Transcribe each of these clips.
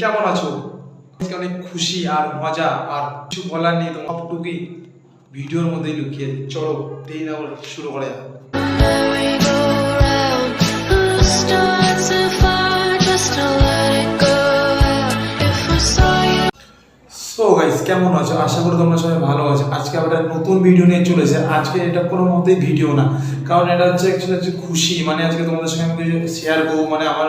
কেমন আছো? আজকে অনেক খুশি আর মজা আর কিছু বলার নেই, তোমার সবটুকুই ভিডিওর মধ্যেই লুকিয়ে চলো দেরি না শুরু করা সো গাইস কেমন আছো? আশা করি তোমরা সবাই ভালো আছো। আজকে একটা নতুন ভিডিও নিয়ে চলেছে আজকে এটা কোনো মতেই ভিডিও না। কারণ এটা হচ্ছে অ্যাকচুয়ালি হচ্ছে খুশি। মানে আজকে তোমাদের সঙ্গে আমি শেয়ার করব। মানে আমার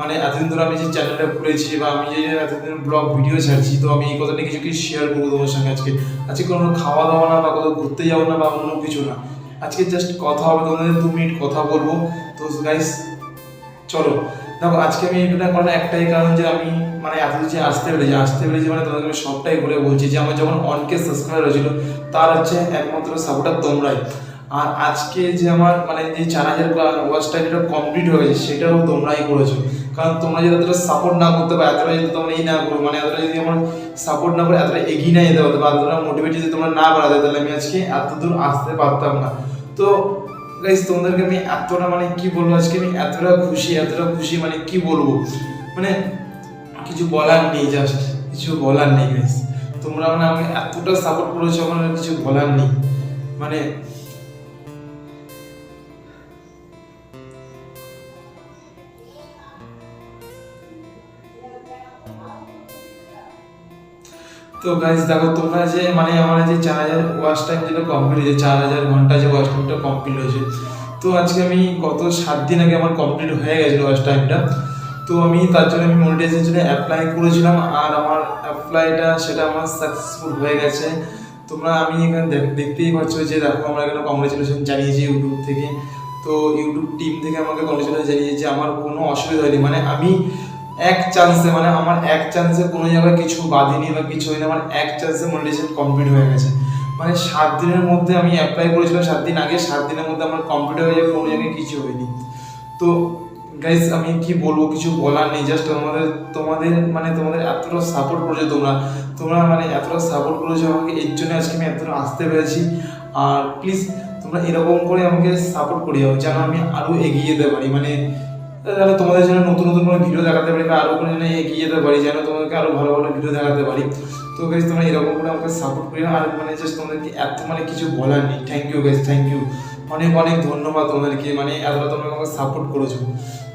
মানে এতদিন ধরে আমি যে চ্যানেলটা খুলেছি বা আমি যে এতদিন ব্লগ ভিডিও ছাড়ছি, তো আমি এই কথাটা কিছু কিছু শেয়ার করব তোমার সঙ্গে আজকে? আজকে কোনো খাওয়া দাওয়া না বা কোথাও ঘুরতে যাব না বা অন্য কিছু না। আজকে জাস্ট কথা হবে। তোমাদের দু মিনিট কথা বলব। তো গাইস চলো। দেখো, আজকে আমি এটা করার একটাই কারণ যে আমি মানে এত যে আসতে পেরেছি আসতে পেরেছি মানে তোমাদেরকে আমি সবটাই বলে বলছি যে আমার যখন অনকে সাবস্ক্রাইবার হয়েছিল, তার হচ্ছে একমাত্র সাপোর্টার তোমরাই। আর আজকে যে আমার মানে যে চার হাজার ওয়াচ টাইম যেটা কমপ্লিট হয়ে গেছে, সেটাও তোমরাই করেছ। কারণ তোমরা যদি এতটা সাপোর্ট না করতে পারো, এতটা যদি তোমরা এই না করো মানে এতটা যদি আমার সাপোর্ট না করে এতটা এগিয়ে না যেতে পারতো বা এতটা মোটিভেট যদি তোমরা না বাড়াতে, তাহলে আমি আজকে এত দূর আসতে পারতাম না। তো গাইস তোমাদেরকে আমি এতটা মানে কি বলব? আজকে আমি এতটা খুশি এতটা খুশি মানে কি বলব? মানে কিছু বলার নেই জাস্ট কিছু বলার নেই গাইস তোমরা মানে আমাকে এতটা সাপোর্ট করেছ, আমার কিছু বলার নেই। মানে তো গাইজ দেখো তোমরা যে মানে আমার যে চার হাজার ওয়াচ টাইম যেটা কমপ্লিট হয়েছে, চার হাজার ঘণ্টা যে ওয়াচ টাইমটা কমপ্লিট হয়েছে, তো আজকে আমি গত সাত দিন আগে আমার কমপ্লিট হয়ে গেছিল ওয়াচ টাইমটা তো আমি তার জন্য আমি মনিটাইজের জন্য অ্যাপ্লাই করেছিলাম আর আমার অ্যাপ্লাইটা সেটা আমার সাকসেসফুল হয়ে গেছে। তোমরা আমি এখানে দেখ- দেখতেই পাচ্ছ যে দেখো আমরা এখানে কংগ্রেচুলেশন জানিয়েছি ইউটিউব থেকে। তো ইউটিউব টিম থেকে আমাকে কংগ্রেচুলেশন জানিয়েছে, আমার কোনো অসুবিধা হয়নি। মানে আমি এক চান্সে মানে আমার এক চান্সে কোনো জায়গায় কিছু বাঁধিনি বা কিছু হয়নি আমার এক চান্সে মনিটাইজেশন কমপ্লিট হয়ে গেছে। মানে সাত দিনের মধ্যে আমি অ্যাপ্লাই করেছিলাম, সাত দিন আগে, সাত দিনের মধ্যে আমার কমপ্লিট হয়ে যাবে কোনো জায়গায় কিছু হয়নি। তো গাইজ আমি কি বলব, কিছু বলার নেই জাস্ট তোমাদের তোমাদের মানে তোমাদের এতটা সাপোর্ট করেছ তোমরা। তোমরা মানে এতটা সাপোর্ট করেছ আমাকে, এর জন্য আজকে আমি এতটা আসতে পেরেছি। আর প্লিজ তোমরা এরকম করে আমাকে সাপোর্ট করে যাও যেন আমি আরও এগিয়ে যেতে পারি। মানে যেন তোমাদের জন্য নতুন নতুন কোনো ভিডিও দেখাতে পারি বা আরও কোনো এগিয়ে যেতে পারি, যেন তোমাদেরকে আরও ভালো ভালো ভিডিও দেখাতে পারি। তো গাইজ তোমরা এরকম করে আমাকে সাপোর্ট করি আর মানে জাস্ট তোমাদেরকে এত মানে কিছু বলার নেই। Thank you guys thank you অনেক অনেক ধন্যবাদ তোমাদেরকে মানে এতটা তোমরা আমাকে সাপোর্ট করেছ।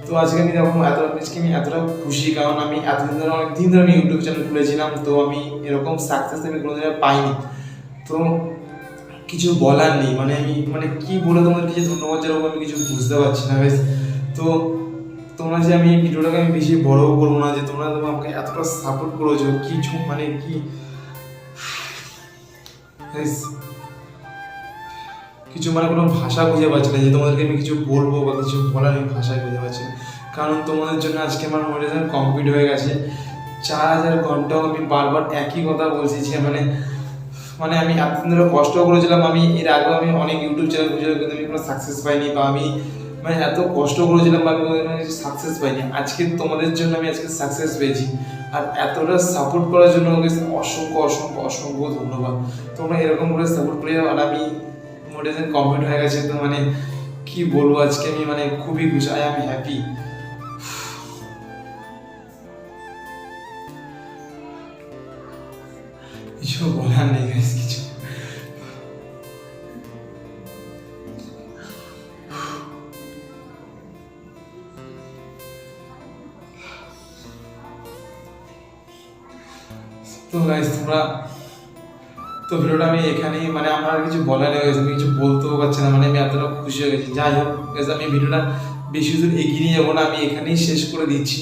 তো আজকে আমি দেখো এতটা আজকে আমি এতটা খুশি, কারণ আমি এতদিন ধরে অনেক দিন ধরে আমি ইউটিউব চ্যানেল খুলেছিলাম, তো আমি এরকম সাকসেস আমি কোনোদিন পাইনি। তো কিছু বলার নেই মানে আমি মানে কি বলে তোমাদের কিছু ধন্যবাদ জানাব আমি কিছু বুঝতে পারছি না বেশ তো তোমরা যে আমি ভিডিওটাকে আমি বেশি বড়ও করব না, যে তোমরা আমাকে এতটা সাপোর্ট করেছ কিছু মানে কি? কিছু মানে কোনো ভাষা খুঁজে পাচ্ছি না, যে তোমাদেরকে আমি কিছু বলব বা কিছু বলার আমি ভাষা খুঁজে পাচ্ছি না। কারণ তোমাদের জন্য আজকে আমার মোটিভেশন কমপ্লিট হয়ে গেছে। চার হাজার ঘন্টাও আমি বারবার একই কথা বলছি, যে মানে মানে আমি এতদিন ধরে কষ্ট করেছিলাম, আমি এর আগেও আমি অনেক ইউটিউব চ্যানেল খুঁজে কিন্তু আমি কোনো সাকসেস পাইনি বা আমি মানে এত কষ্ট করেছিলাম বা আমি সাকসেস পাইনি। আজকে তোমাদের জন্য আমি আজকে সাকসেস পেয়েছি। আর এতটা সাপোর্ট করার জন্য আমাকে অসংখ্য অসংখ্য অসংখ্য ধন্যবাদ। তোমরা এরকম করে সাপোর্ট করে আর আমি মোটিভেশন কমপ্লিট হয়ে গেছে। তো মানে কি বলব, আজকে আমি মানে খুবই খুশি আই এম হ্যাপি কিছু বলার নেই কিছু তো গাইস তোমরা তো ভিডিওটা আমি এখানেই মানে আমার আর কিছু বলার নেই আমি কিছু বলতেও পারছি না মানে আমি এতটা খুশি হয়ে গেছি। যাই হোক guys, আমি ভিডিওটা বেশি দূর এগিয়ে নিয়ে যাব না আমি এখানেই শেষ করে দিচ্ছি।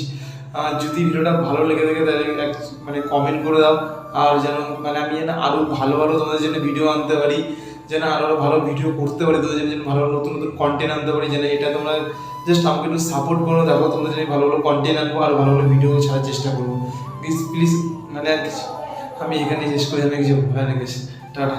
আর যদি ভিডিওটা ভালো লেগে থাকে তাহলে মানে কমেন্ট করে দাও। আর যেন মানে আমি যেন আরও ভালো ভালো তোমাদের জন্য ভিডিও আনতে পারি যেন আরও ভালো ভিডিও করতে পারি তোদের জন্য ভালো ভালো নতুন নতুন কন্টেন্ট আনতে পারি যেন এটা তোমরা জাস্ট আমাকে একটু সাপোর্ট করো দেখো তোমাদের জন্য ভালো ভালো কন্টেন্ট আনব আর ভালো ভালো ভিডিও ছাড়ার চেষ্টা করব। প্লিজ প্লিজ মানে আমি এখানে শেষ করে আমি কিছু ভালো লেগেছে টাটা।